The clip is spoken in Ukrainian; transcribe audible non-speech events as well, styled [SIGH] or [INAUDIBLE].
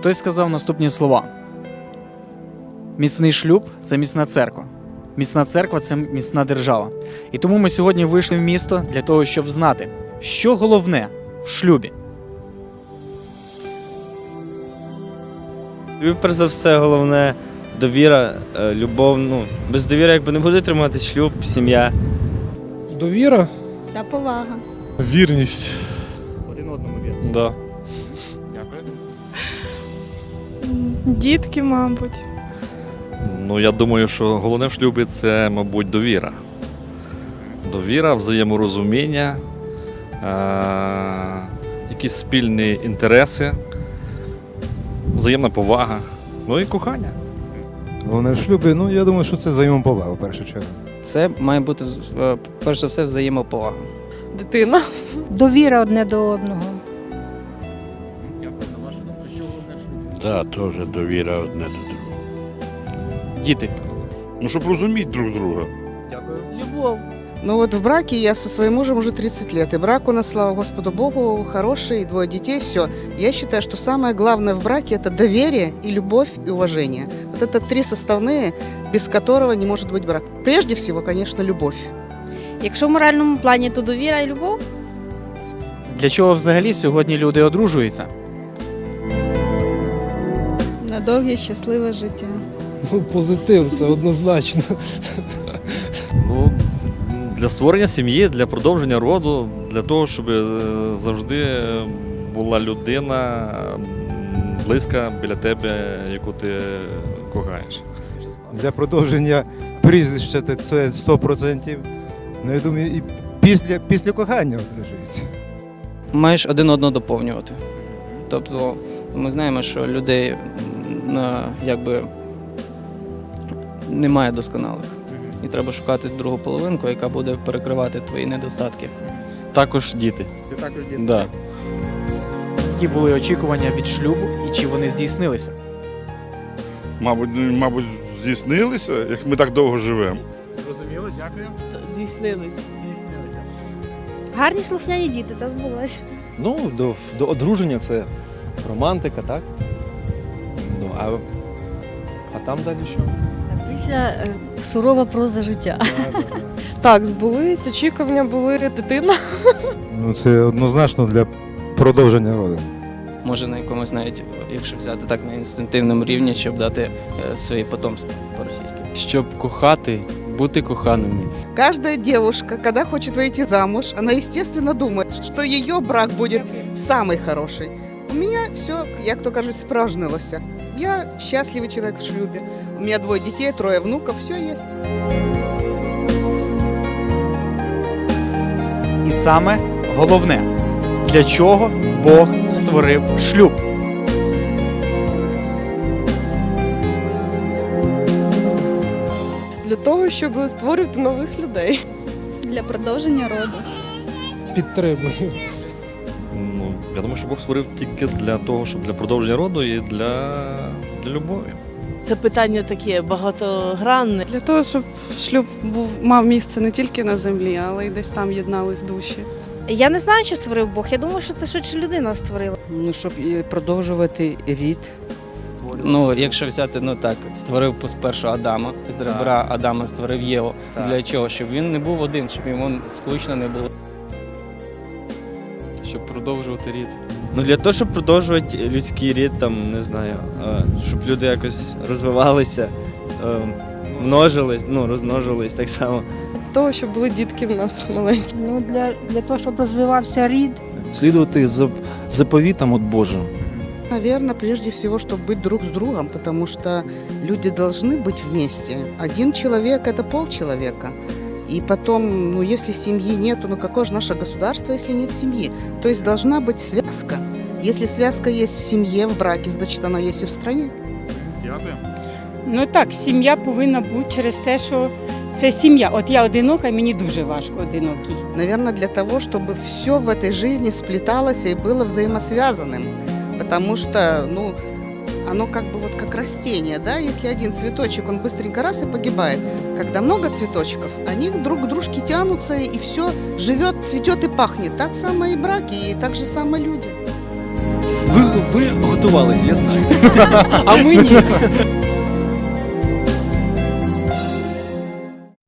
Хтось сказав наступні слова: міцний шлюб це міцна церква. Міцна церква це міцна держава. І тому ми сьогодні вийшли в місто для того, щоб знати, що головне в шлюбі. Тобі, перш за все, головне довіра, е, любов. Ну, без довіри якби не буде тримати шлюб, сім'я. Довіра, Та повага. вірність. Один одному вірно. Да. Дітки, мабуть. Ну, я думаю, що головне в шлюбі це, мабуть, довіра. Довіра, взаєморозуміння, е- якісь спільні інтереси, взаємна повага, ну і кохання. Головне в шлюбі, ну я думаю, що це взаємоповага в першу чергу. Це має бути е, перш за все взаємоповага. Дитина. Довіра одне до одного. головне в шлюбі? Так, теж довіра одне до другого. Діти. Ну, щоб розуміти друг друга. Дякую. Любов. Ну вот в браке я со своим мужем уже 30 лет. И брак у нас, слава Господу Богу, хороший, двое детей, все. Я считаю, что самое главное в браке – это доверие и любовь и уважение. Вот это три составные, без которого не может быть брак. Прежде всего, конечно, любовь. Якщо в моральному плані, то довіра і любов. Для чого взагалі сьогодні люди одружуються? На довге щасливе життя. Ну, позитив, це однозначно. Ну, для створення сім'ї, для продовження роду, для того, щоб е, завжди була людина близька біля тебе, яку ти кохаєш. Для продовження прізвища це 100%. Ну, я думаю, і після, після кохання одружується. Маєш один одного доповнювати. Тобто ми знаємо, що людей якби немає досконалих. І треба шукати другу половинку, яка буде перекривати твої недостатки. Також діти. Це також діти. Да. Які були очікування від шлюбу і чи вони здійснилися? Мабуть, мабуть, здійснилися, як ми так довго живемо. Зрозуміло, дякую. Здійснились. Здійснилися. Гарні слухняні діти, це збулось. Ну, до, до одруження це романтика, так? А, а там далі що? Після е, сурова проза життя. Так, [LAUGHS] збулись, очікування були дитина. [LAUGHS] Ну, це однозначно для продовження роду. Може на якомусь навіть, якщо взяти так на інстинктивному рівні, щоб дати е, своє потомство по-російськи. Щоб кохати, бути коханими. Каждая девушка, когда хочет выйти замуж, она, естественно, думает, что ее брак будет самый хороший. У меня все, як то кажуть, справжнилося. Я счастливый человек в шлюбе. У меня двое детей, трое внуков, все есть. І саме головне, для чого Бог створив шлюб? Для того, щоб створювати нових людей. Для продовження роду. Підтримую. Я думаю, що Бог створив тільки для того, щоб для продовження роду і для, для любові. Це питання таке багатогранне. Для того, щоб шлюб був мав місце не тільки на землі, але й десь там єднались душі. Я не знаю, що створив Бог. Я думаю, що це швидше людина створила. Ну, щоб і продовжувати рід. Ну, якщо взяти, ну так, створив спершу Адама, з ребра Адама створив Єву. Так. Для чого? Щоб він не був один, щоб йому скучно не було Щоб продовжувати рід. Ну для того, щоб продовжувати людський рід, там, не знаю, е, щоб люди якось розвивалися, е, множились, ну, розмножились так само. Для того, щоб були дітки в нас маленькі. Ну, для, для того, щоб розвивався рід. Слідувати за заповітам от Божим. Наверное, прежде всего, чтобы быть друг с другом, потому что люди должны быть вместе. Один человек – это полчеловека. И потом, ну, если семьи нету, ну какое же наше государство, если нет семьи? То есть должна быть связка. Если связка есть в семье, в браке, значит, она есть и в стране. Дякую. Ну так, сім'я повинна бути через те, що це сім'я. От я одинока, мені дуже важко одинокій. Наверное, для того, чтобы все в этой жизни сплеталось и было взаимосвязанным. Потому что, ну, оно как бы вот как растение, да, если один цветочек, он быстренько раз и погибает. Когда много цветочков, они друг к дружке тянутся, и все живет, цветет и пахнет. Так само и браки, и так же само люди. В, Ви готувалися, я знаю. [LAUGHS] А ми ні.